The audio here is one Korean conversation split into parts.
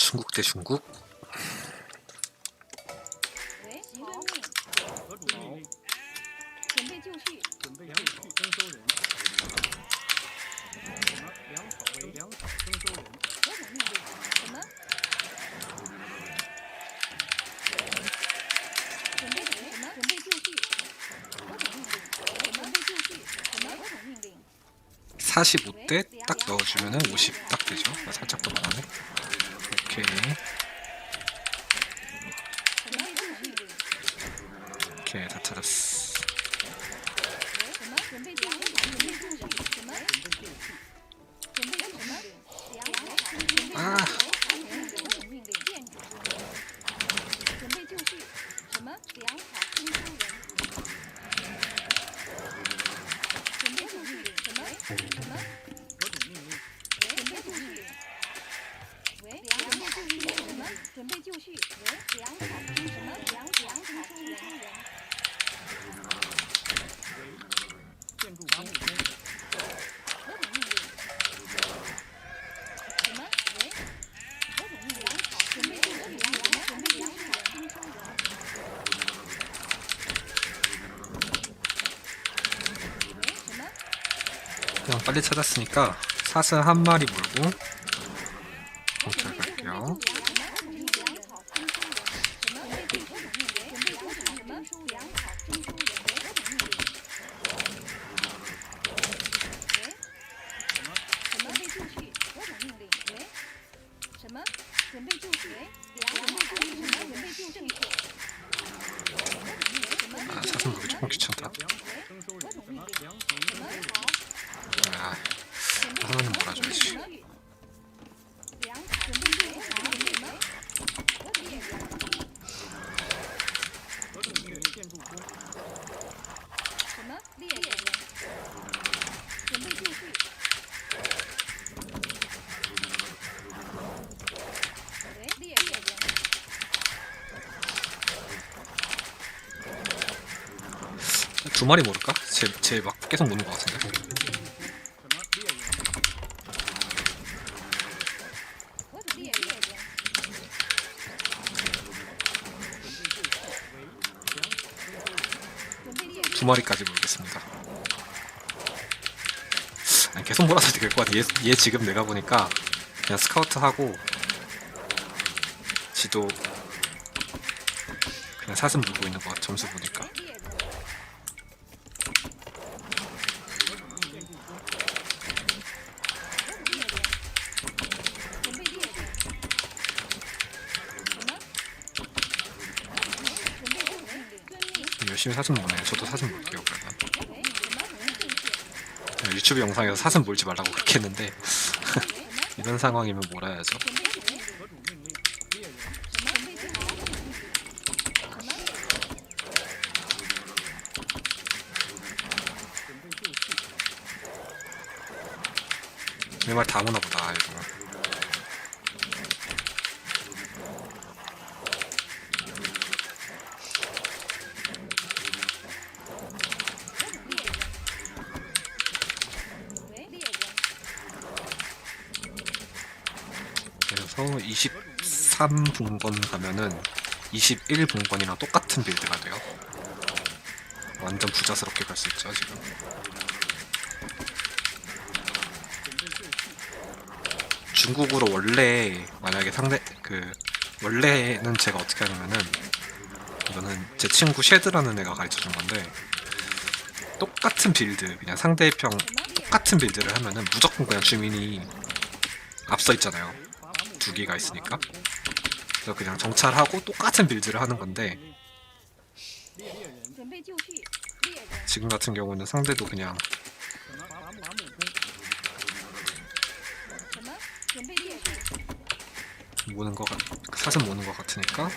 중국 대 중국. 45대 딱 넣어주면 50딱 되죠. 살짝 더 나가네. 오케이. 오케이, 다 찾았어. 아! 그냥 빨리 찾았으니까 사슴 한 마리 물고 어, 귀찮다. 아, 하나는 몰아줘야지. 두 마리 모를까? 쟤막 계속 무는 것 같은데. 두 마리까지 모르겠습니다. 아니, 계속 몰아서 될것 같아. 얘, 얘 지금 내가 보니까 그냥 스카우트하고 지도 그냥 사슴 물고 있는 것 같아. 점수 보니까. 열심히 사슴 보네요. 저도 사진 볼게요. 그러면. 유튜브 영상에서 사슴 몰지 말라고 그렇게 했는데 이런 상황이면 몰아야죠. 내 말 다 무나 보다 이거. 그래서 23분권 가면은 21분권이랑 똑같은 빌드가 돼요. 완전 부자스럽게 갈 수 있죠, 지금. 중국으로 원래 만약에 상대 그 원래는 제가 어떻게 하냐면은 이거는 제 친구 쉐드라는 애가 가르쳐준 건데 똑같은 빌드 그냥 상대편 똑같은 빌드를 하면은 무조건 그냥 주민이 앞서 있잖아요 두 개가 있으니까. 그래서 그냥 정찰하고 똑같은 빌드를 하는 건데 지금 같은 경우는 상대도 그냥 모는 거 같, 그 사슴 모는 것 같으니까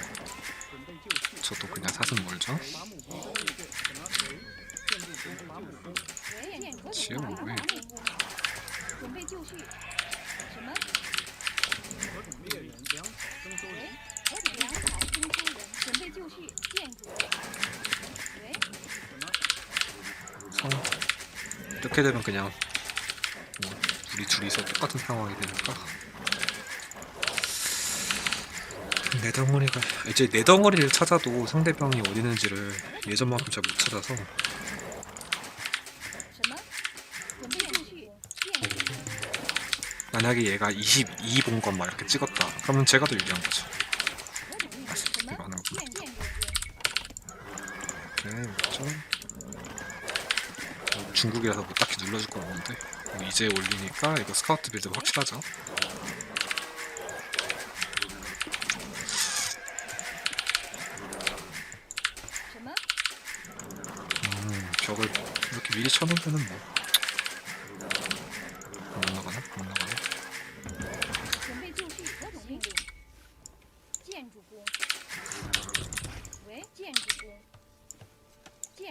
저도 그냥 사슴 몰죠. 지금 뭐 왜? 이렇게 되면 그냥 뭐 우리 둘이서 똑같은 상황이 되니까? 내 덩어리가 이제 내 덩어리를 찾아도 상대방이 어디 있는지를 예전만큼 잘 못 찾아서. 만약에 얘가 22번관 막 이렇게 찍었다. 그러면 제가 더 유리한 거죠. 아, 이거 하나 이렇게 맞죠? 중국이라서 뭐 딱히 눌러줄 건 없는데. 어, 이제 올리니까 이거 스카우트 빌드 확실하죠？ 음 벽을 이렇게 미리 쳐놓으면은 뭐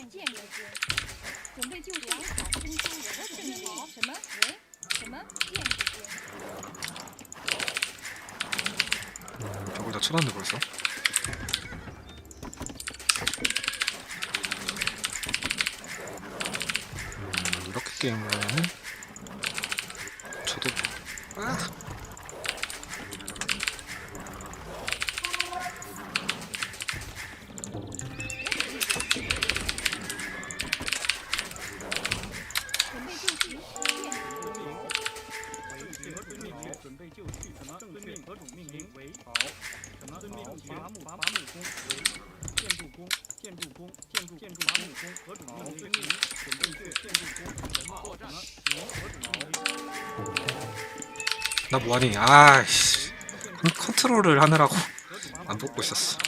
建建筑工。准备就绪，良好听说我懂命令。什么？喂，什么？建筑工。 음, 벽을 다 쳐놨는데 벌써 음, 이렇게 게임하면 나 뭐하니? 아씨 컨트롤을 하느라고 안 뽑고 있었어.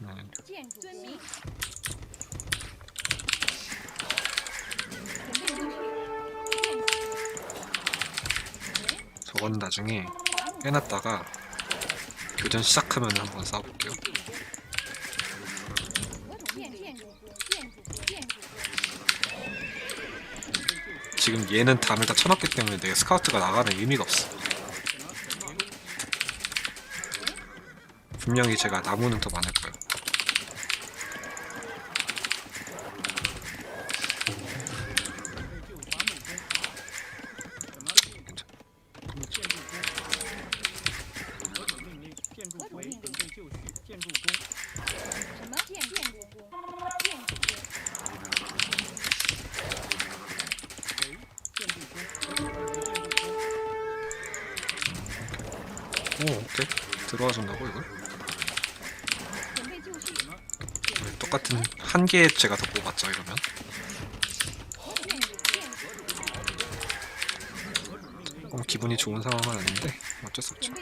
음. 저건 나중에 해놨다가 교전 시작하면 한번 싸워볼게요 지금 얘는 담을 다 쳐놨기 때문에 내 스카우트가 나가는 의미가 없어. 분명히 제가 나무는 더 많을 거예요 도와준다고 이걸? 똑같은 한 개의 제가 더 뽑았죠 이러면 조금 기분이 좋은 상황은 아닌데 어쩔 수 없죠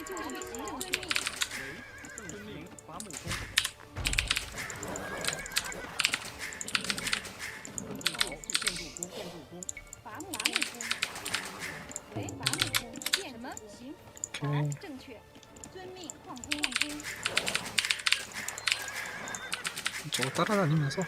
돌아다니면서.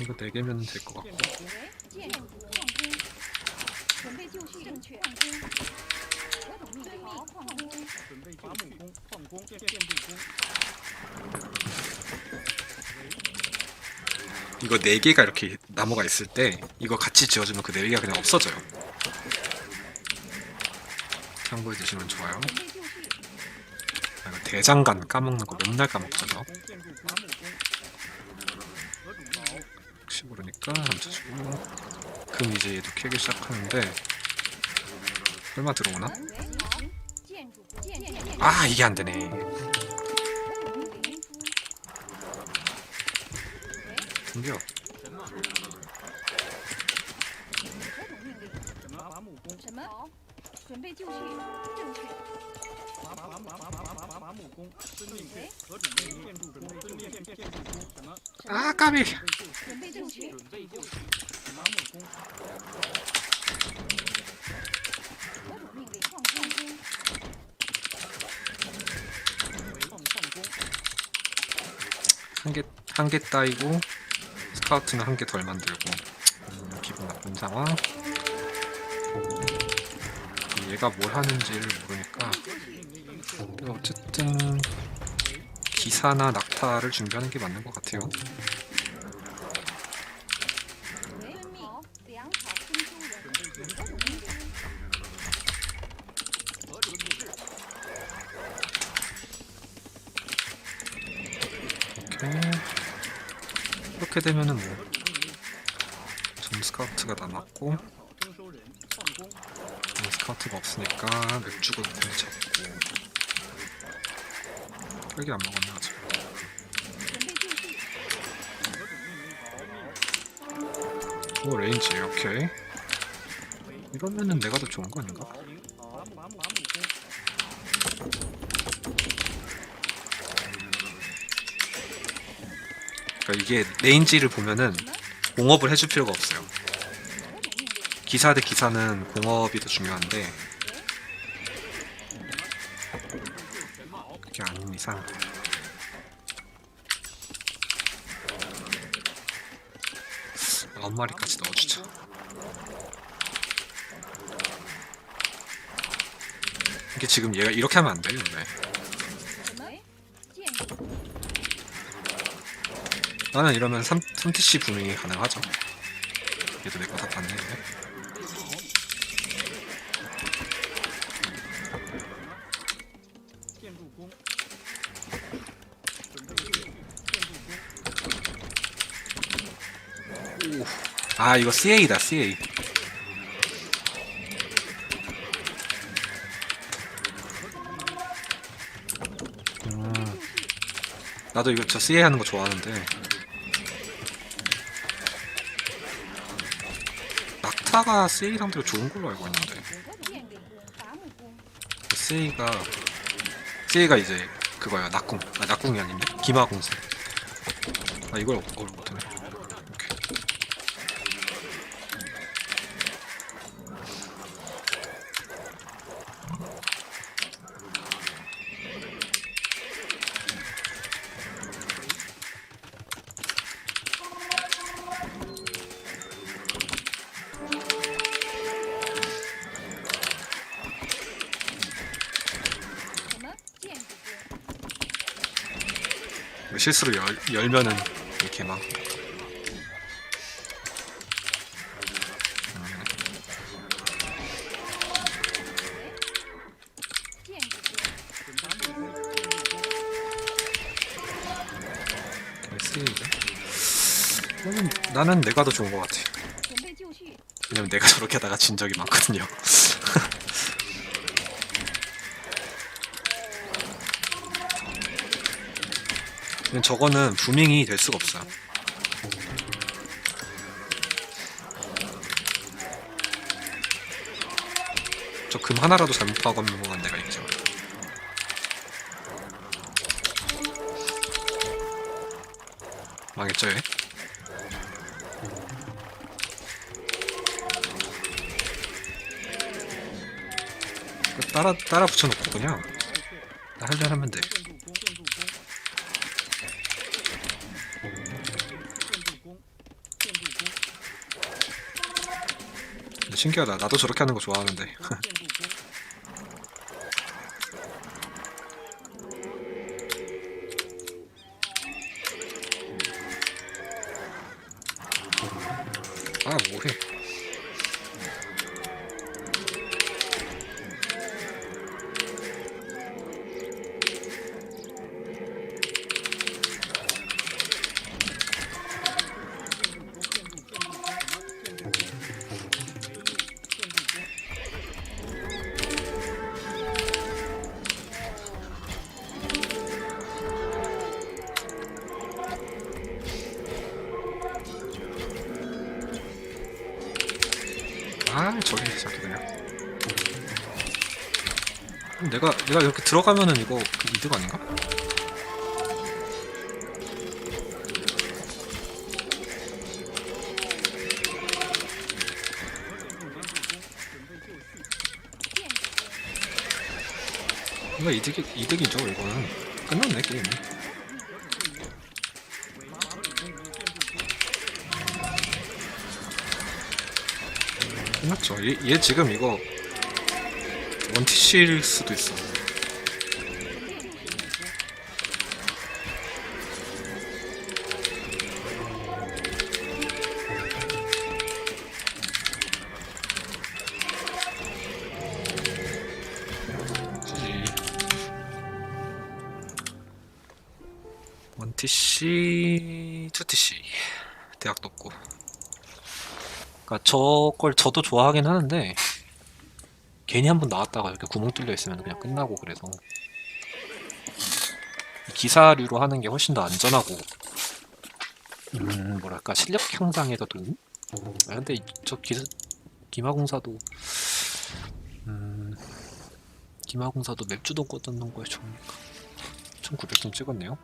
이거 4개면 될 것 같고. 이거 네 개가 이렇게 나무가 있을 때 이거 같이 지어주면 그 네 개가 그냥 없어져요. 참고해 주시면 좋아요. 아, 이거 대장간 까먹는 거 맨날 까먹죠 저. 혹시 모르니까 잠자주고 그럼 이제 얘도 캐기 시작하는데 얼마 들어오나? 아 이게 안 되네. 챙겨. 아 까비. 한개 한개 따이고. 스카우트는 한 개 덜 만들고 음, 기분 나쁜 상황 얘가 뭘 하는지를 모르니까 어쨌든 기사나 낙타를 준비하는 게 맞는 것 같아요. 이렇게 되면은 뭐 점스카우트가 남았고 뭐 스카우트가 없으니까 맥주가 괜찮고 딸기 안 먹었네 아직 오 레인지 오케이 이러면은 내가 더 좋은 거 아닌가? 이게 레인지를 보면은 공업을 해줄 필요가 없어요. 기사 대 기사는 공업이 더 중요한데 그게 아닌 이상. 앞마리까지 넣어주자. 이게 지금 얘가 이렇게 하면 안 돼요 근데. 나는 이러면 3, 3TC 분명히 가능하죠. 얘도 내거 다 봤네. 아 이거 CA다 CA 나도 이거 저 CA 하는 거 좋아하는데. 스타가 세이 상대로 좋은 걸로 알고 있는데. 세이가 세이가 이제 그거야 낙궁. 아 낙궁이 아닌데? 기마공세 아 이걸 어려운 것 같네 실수로 열, 열면은 이렇게 막 나는 내가 더 좋은 것 같아. 왜냐면 내가 저렇게 하다가 진 적이 많거든요. 저거는 부밍이 될 수가 없어요. 저 금 하나라도 잘못 파고면 내가 이기죠. 망했죠 얘? 따라 따라 붙여놓고 그냥 나 할래 하면 돼 신기하다. 나도 저렇게 하는 거 좋아하는데 내가 이렇게 들어가면은 이거 그 이득 아닌가? 이거 이득이 이득이죠 이거는 끝났네 게임이 끝났죠 얘, 얘 지금 이거 원티실 수도 있어. 원티씨, 투티씨 대학도 없고. 그러니까 저걸 저도 좋아하긴 하는데 괜히 한 번 나왔다가 이렇게 구멍 뚫려 있으면 그냥 끝나고 그래서 기사류로 하는 게 훨씬 더 안전하고 음 뭐랄까 실력 향상에도 도움? 아, 근데 이- 저 기사 기마공사도 음 기마공사도 맥주도 꽂아놓은 거에 좋으니까 1900점 찍었네요